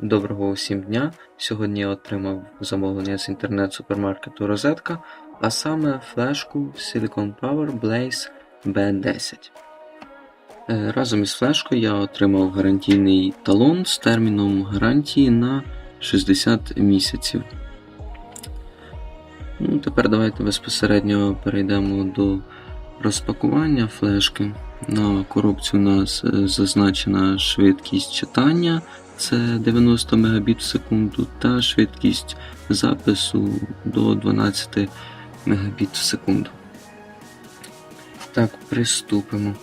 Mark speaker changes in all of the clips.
Speaker 1: Доброго усім дня! Сьогодні я отримав замовлення з інтернет-супермаркету Розетка, а саме флешку Silicon Power Blaze B10. Е, Разом із флешкою я отримав гарантійний талон з терміном гарантії на 60 місяців. Ну, тепер давайте безпосередньо перейдемо до розпакування флешки. На коробці у нас е, зазначена швидкість читання це 90 Мбіт в секунду, та швидкість запису до 12 Мбіт в секунду. Так, приступимо.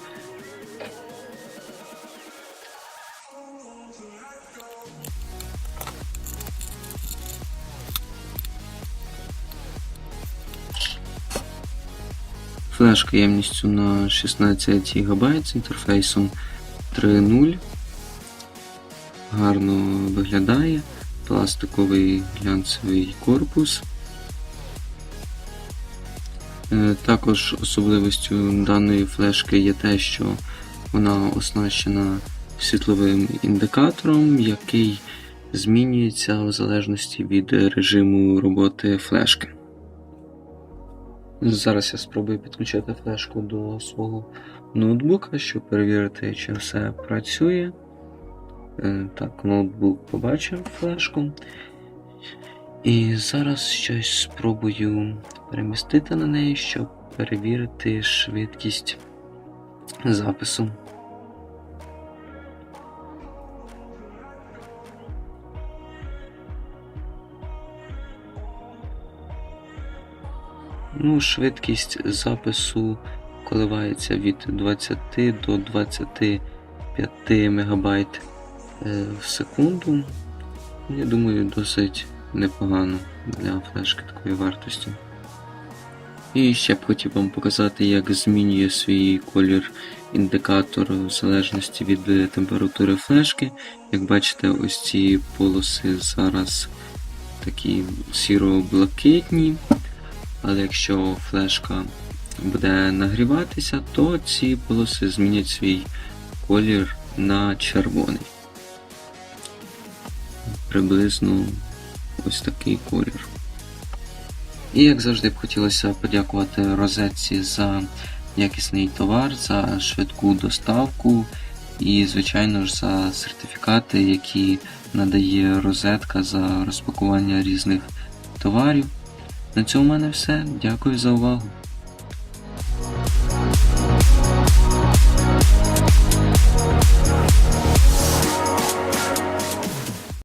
Speaker 1: Флешка ємністю на 16 ГБ з інтерфейсом 3.0 гарно виглядає. Пластиковий глянцевий корпус. Е, Також особливістю даної флешки є те, що вона оснащена світловим індикатором, який змінюється в залежності від режиму роботи флешки. Зараз я спробую підключити флешку до свого ноутбука, щоб перевірити, чи все працює. Е, Так, ноутбук побачив флешку. І зараз щось спробую перемістити на неї, щоб перевірити швидкість запису. Ну, швидкість запису коливається від 20 до 25 МБ е, в секунду. Я думаю, досить непогано для флешки такої вартості. І ще б хотів вам показати, як змінює свій колір індикатор в залежності від температури флешки. Як бачите, ось ці полоси зараз такі сіро-блакитні. Але якщо флешка буде нагріватися, то ці полоси змінять свій колір на червоний. Приблизно ось такий колір. І як завжди б хотілося подякувати розетці за якісний товар, за швидку доставку і, звичайно ж, за сертифікати, які надає розетка за розпакування різних товарів. На цьому в мене все. Дякую за увагу.